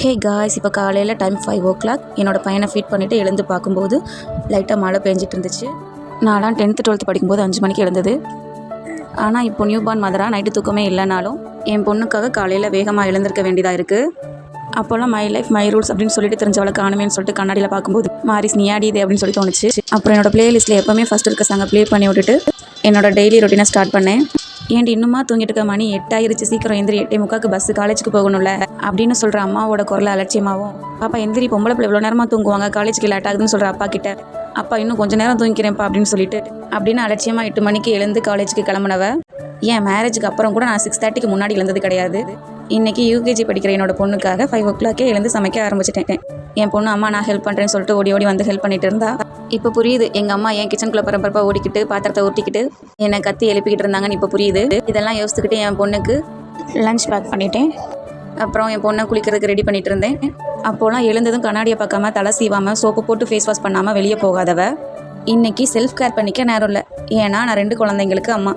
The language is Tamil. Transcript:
ஹே காய்ஸ் இப்போ காலையில் டைம் ஃபைவ் ஓ கிளாக் என்னோடய பையனை ஃபீட் பண்ணிவிட்டு எழுந்து பார்க்கும்போது லைட்டாக மழை பெஞ்சிட்டு இருந்துச்சு. நான்லாம் டென்த்து டுவெல்த்து படிக்கும்போது அஞ்சு மணிக்கு எழுந்தது. ஆனால் இப்போ நியூ பார்ன் மதராக நைட்டு தூக்கமே இல்லைனாலும் என் பொண்ணுக்காக காலையில் வேகமாக எழுந்திருக்க வேண்டியதாக இருக்குது அப்போல்லாம் மை லைஃப் மை ரூல்ஸ் அப்படின்னு சொல்லிட்டு தெரிஞ்சவளை காணுமேன்னு சொல்லிட்டு கண்ணாடியில் பார்க்கும்போது மாரிஸ் நீ இது? அப்படின்னு சொல்லி தோணுச்சு. அப்புறம் என்னோட பிளேலிஸ்ட்டில் எப்போவுமே ஃபஸ்ட் இருக்க சாங்கை ப்ளே பண்ணி விட்டுட்டு என்னோட டெய்லி ரொட்டீனை ஸ்டார்ட் பண்ணேன். ஏன்டி இன்னுமா தூங்கிட்டு இருக்க மணி எட்டாயிருச்சு. சீக்கிரம் எந்திரி எட்டே முக்காக்கு பஸ் காலேஜுக்கு போகணும்ல. அப்படின்னு சொல்கிற அம்மாவோட குரலை அலட்சியமாகவும் பாப்பா எந்திரி பொம்பளை பிள்ளை இவ்வளோ நேரமாக தூங்குவாங்க காலேஜுக்கு லேட் ஆகுதுன்னு சொல்கிற அப்பா கிட்ட. அப்பா இன்னும் கொஞ்சம் நேரம் தூங்கிக்கிறேன்ப்பா அப்படின்னு சொல்லிட்டு அப்படின்னு அலட்சியமாக எட்டு மணிக்கு எழுந்து காலேஜுக்கு கிளம்புனவ ஏன் மேரேஜுக்கு அப்புறம் கூட நான் சிக்ஸ் தேர்ட்டிக்கு முன்னாடி எழுந்தது கிடையாது. இன்றைக்கி யூகேஜி படிக்கிற என்னோட பொண்ணுக்காக ஃபைவ் ஓ கிளாக்கே எழுந்து சமைக்க ஆரம்பிச்சிட்டேன். என் பொண்ணு அம்மா நான் ஹெல்ப் பண்ணுறேன்னு சொல்லிட்டு ஓடி ஓடி வந்து ஹெல்ப் பண்ணிட்டு இருந்தா இப்போ புரியுது. எங்கள் அம்மா என் கிச்சனுக்குள்ள பரபரப்பா ஓடிக்கிட்டு பாத்திரத்தை ஊட்டிக்கிட்டு என்னை கத்தி எழுப்பிக்கிட்டு இருந்தாங்கன்னு இப்போ புரியுது. இதெல்லாம் யோசிச்சுக்கிட்டு என் பொண்ணுக்கு லஞ்ச் பேக் பண்ணிட்டேன். அப்புறம் என் பொண்ணை குளிக்கிறதுக்கு ரெடி பண்ணிட்டு இருந்தேன். அப்போலாம் எழுந்ததும் கண்ணாடியை பார்க்காம தலை சீவாமல் சோப்பு போட்டு ஃபேஸ் வாஷ் பண்ணாமல் வெளியே போகாதவ. இன்னைக்கு செல்ஃப் கேர் பண்ணிக்க நேரம் இல்லை. ஏன்னா நான் ரெண்டு குழந்தைங்களுக்கு அம்மா.